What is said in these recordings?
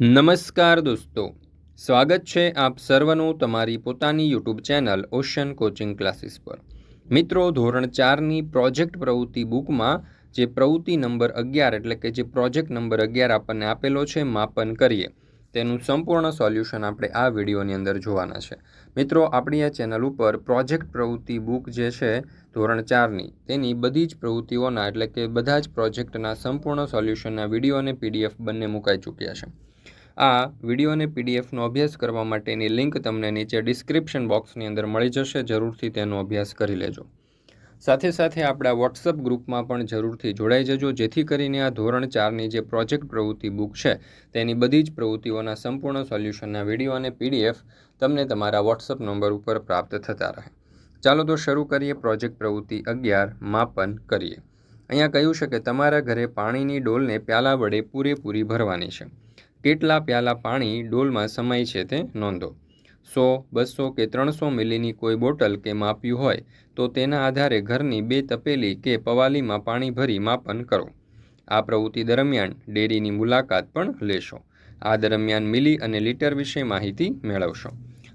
નમસ્કાર દોસ્તો. સ્વાગત છે આપ સર્વનું તમારી પોતાની YouTube channel ocean coaching classes પર. મિત્રો, ધોરણ ચારની પ્રોજેક્ટ પ્રવૃત્તિ બુકમાં જે પ્રવૃત્તિ નંબર અગિયાર એટલે કે જે પ્રોજેક્ટ નંબર અગિયાર આપણને આપેલો છે, માપન કરીએ. તેનું સંપૂર્ણ સોલ્યુશન આપણે આ વિડીયોની અંદર જોવાના છે. મિત્રો, આપણી આ ચેનલ ઉપર પ્રોજેક્ટ પ્રવૃત્તિ બુક જે છે ધોરણ ચારની, તેની બધી જ પ્રવૃત્તિઓના એટલે કે બધા જ પ્રોજેક્ટના સંપૂર્ણ સોલ્યુશનના વીડિયો અને પીડીએફ બંને મુકાઈ ચૂક્યા છે. આ વીડિયો અને પીડીએફનો અભ્યાસ કરવા માટેની લિંક તમને નીચે ડિસ્ક્રિપ્શન બોક્સની અંદર મળી જશે. જરૂરથી તેનો અભ્યાસ કરી લેજો. સાથે સાથે આપણા વોટ્સઅપ ગ્રુપમાં પણ જરૂરથી જોડાઈ જજો. જેથી કરીને આ ધોરણ ચારની જે પ્રોજેક્ટ પ્રવૃત્તિ બુક છે, તેની બધી જ પ્રવૃત્તિઓના સંપૂર્ણ સોલ્યુશનના વીડિયો અને પીડીએફ તમને તમારા વોટ્સઅપ નંબર ઉપર પ્રાપ્ત થતા રહે. ચાલો તો શરૂ કરીએ પ્રોજેક્ટ પ્રવૃત્તિ અગિયાર, માપન કરીએ. અહીંયા કહ્યું છે કે તમારા ઘરે પાણીની ડોલને પ્યાલા વડે પૂરેપૂરી ભરવાની છે. કેટલા પ્યાલા પાણી ડોલમાં સમાય છે તે નોંધો. સો, બસો કે ત્રણસો મિલીની કોઈ બોટલ કે માપ્યું હોય, તો તેના આધારે ઘરની બે તપેલી કે પવાલીમાં પાણી ભરી માપન કરો. આ પ્રવૃત્તિ દરમિયાન ડેરીની મુલાકાત પણ લેશો. આ દરમિયાન મિલી અને લીટર વિશે માહિતી મેળવશો.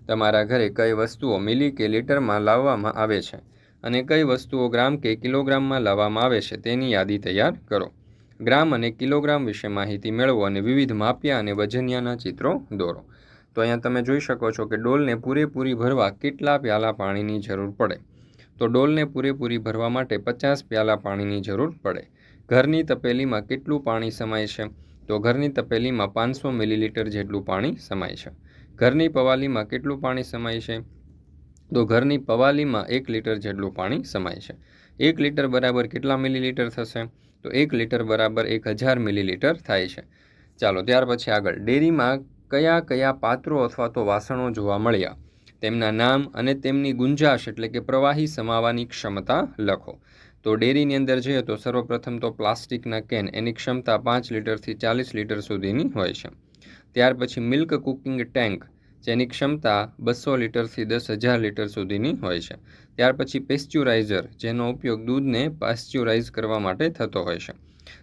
તમારા ઘરે કઈ વસ્તુઓ મિલી કે લીટરમાં લાવવામાં આવે છે અને કઈ વસ્તુઓ ગ્રામ કે કિલોગ્રામમાં લાવવામાં આવે છે તેની યાદી તૈયાર કરો. ગ્રામ અને કિલોગ્રામ વિશે માહિતી મેળવો અને વિવિધ માપ્યા અને વજનિયાના ચિત્રો દોરો. તો અહીંયા તમે જોઈ શકો છો કે ડોલને પૂરેપૂરી ભરવા કેટલા પ્યાલા પાણીની જરૂર પડે. તો ડોલને પૂરેપૂરી ભરવા માટે પચાસ પ્યાલા પાણીની જરૂર પડે. ઘરની તપેલીમાં કેટલું પાણી સમાય છે? તો ઘરની તપેલીમાં પાંચસો મિલીલીટર જેટલું પાણી સમાય છે. ઘરની પવાલીમાં કેટલું પાણી સમાય છે? તો ઘરની પવાલીમાં એક લીટર જેટલું પાણી સમાય છે. એક લીટર બરાબર કેટલા મિલીલીટર થશે? તો એક લીટર બરાબર એક હજાર મિલીલીટર થાય છે. ચાલો, ત્યાર પછી આગળ. ડેરીમાં કયા કયા પાત્રો અથવા તો વાસણો જોવા મળ્યા? તેમના નામ અને તેમની ગુંજાશ એટલે કે પ્રવાહી સમાવાની ક્ષમતા લખો. તો ડેરીની અંદર જઈએ તો સર્વપ્રથમ તો પ્લાસ્ટિકના કેન, એની ક્ષમતા પાંચ લીટરથી ચાલીસ લીટર સુધીની હોય છે. ત્યાર પછી મિલ્ક કુકિંગ ટેન્ક જેની ક્ષમતા બસો લીટરથી દસ હજાર લીટર સુધીની હોય છે. ત્યાર પછી પેસ્ચ્યુરાઇઝર, જેનો ઉપયોગ દૂધને પાસ્ચ્યુરાઇઝ કરવા માટે થતો હોય છે.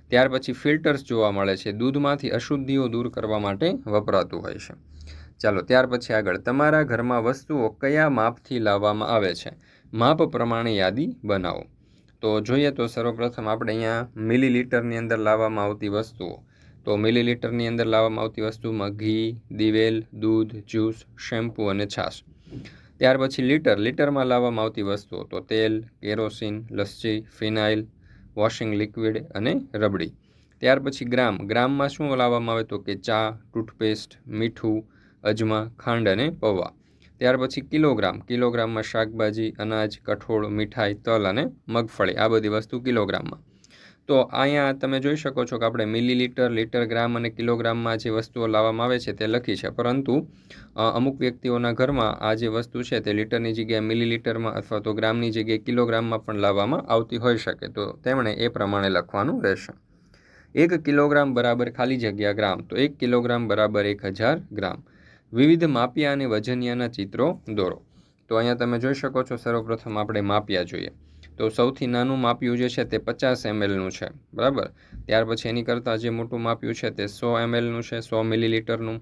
ત્યાર પછી ફિલ્ટર્સ જોવા મળે છે, દૂધમાંથી અશુદ્ધિઓ દૂર કરવા માટે વપરાતું હોય છે. ચાલો, ત્યાર પછી આગળ. તમારા ઘરમાં વસ્તુઓ કયા માપથી લાવવામાં આવે છે? માપ પ્રમાણે યાદી બનાવો. તો જોઈએ તો સર્વપ્રથમ આપણે અહીંયા મિલીલીટરની અંદર લાવવામાં આવતી વસ્તુઓ. તો મિલીલીટરની અંદર લાવવામાં આવતી વસ્તુમાં ઘી, દિવેલ, દૂધ, જ્યુસ, શેમ્પૂ અને છાશ. ત્યાર પછી લીટર. લીટરમાં લાવવામાં આવતી વસ્તુઓ તો તેલ, kerosene, lassi, phenyl, washing liquid અને રબડી. ત્યાર પછી ગ્રામ. ગ્રામમાં શું લાવવામાં આવે તો કે ચા, ટૂથપેસ્ટ, મીઠું, અજમા, ખાંડ અને પૌવા. ત્યાર પછી કિલોગ્રામ. કિલોગ્રામમાં શાકભાજી, અનાજ, કઠોળ, મીઠાઈ, તલ અને મગફળી. આ બધી વસ્તુ કિલોગ્રામમાં. તો અહીંયા તમે જોઈ શકો છો કે આપણે મિલીલીટર, લીટર, ગ્રામ અને કિલોગ્રામમાં જે વસ્તુઓ લાવવામાં આવે છે તે લખી છે. પરંતુ અમુક વ્યક્તિઓના ઘરમાં આ જે વસ્તુ છે તે લીટરની જગ્યાએ મિલીલીટરમાં અથવા તો ગ્રામની જગ્યાએ કિલોગ્રામમાં પણ લાવવામાં આવતી હોઈ શકે. તો તેમણે એ પ્રમાણે લખવાનું રહેશે. એક કિલોગ્રામ બરાબર ખાલી જગ્યા ગ્રામ. તો એક કિલોગ્રામ બરાબર એક હજાર ગ્રામ. વિવિધ માપિયા અને વજનિયાના ચિત્રો દોરો. તો અહીંયા તમે જોઈ શકો છો, સર્વપ્રથમ આપણે માપિયા જોઈએ. તો સૌથી નાનું માપ્યું જે છે તે પચાસ એમએલનું છે, બરાબર? ત્યાર પછી એની કરતાં જે મોટું માપ્યું છે તે સો એમએલનું છે, સો મિલીલીટરનું.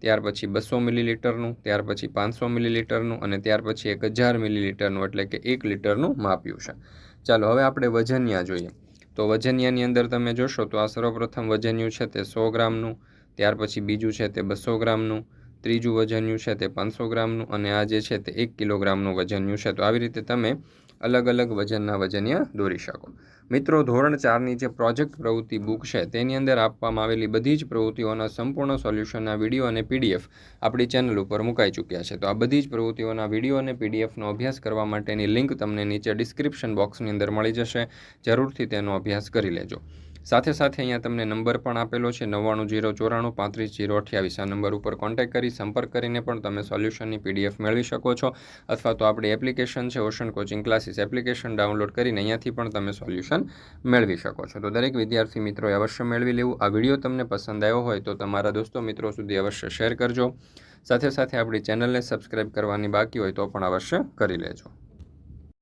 ત્યાર પછી બસો મિલીલીટરનું, ત્યાર પછી પાંચસો મિલીલીટરનું અને ત્યાર પછી એક હજાર મિલીલીટરનું એટલે કે એક લીટરનું માપ્યું છે. ચાલો, હવે આપણે વજનિયા જોઈએ. તો વજનિયાની અંદર તમે જોશો તો આ સર્વપ્રથમ વજનિયું છે તે સો ગ્રામનું, ત્યાર પછી બીજું છે તે બસો ગ્રામનું ત્રીજું વજન્યું છે તે પાંચસો ગ્રામનું અને આ જે છે તે એક કિલોગ્રામનું વજન્યું છે. તો આવી રીતે તમે અલગ અલગ વજનના વજનિયા દોરી શકો. મિત્રો, ધોરણ ચારની જે પ્રોજેક્ટ પ્રવૃત્તિ બુક છે તેની અંદર આપવામાં આવેલી બધી જ પ્રવૃત્તિઓના સંપૂર્ણ સોલ્યુશનના વીડિયો અને પીડીએફ આપણી ચેનલ ઉપર મુકાઈ ચૂક્યા છે. તો આ બધી જ પ્રવૃત્તિઓના વીડિયો અને પીડીએફનો અભ્યાસ કરવા માટેની લિંક તમને નીચે ડિસ્ક્રિપ્શન બોક્સની અંદર મળી જશે. જરૂરથી તેનો અભ્યાસ કરી લેજો. સાથે સાથે અહીંયા તમને નંબર પણ આપેલો છે, નવ્વાણું જીરો ચોરાણું પાંત્રીસ જીરો અઠ્યાવીસ. આ નંબર ઉપર કોન્ટેક્ટ કરી, સંપર્ક કરીને પણ તમે સોલ્યુશનની પીડીએફ મેળવી શકો છો. અથવા તો આપણી એપ્લિકેશન છે ocean coaching classes application download કરીને અહીંયાથી પણ તમે સોલ્યુશન મેળવી શકો છો. તો દરેક વિદ્યાર્થી મિત્રોએ અવશ્ય મેળવી લેવું. આ વીડિયો તમને પસંદ આવ્યો હોય તો તમારા દોસ્તો મિત્રો સુધી અવશ્ય શેર કરજો. સાથે સાથે આપણી ચેનલને સબસ્ક્રાઈબ કરવાની બાકી હોય તો પણ અવશ્ય કરી લેજો.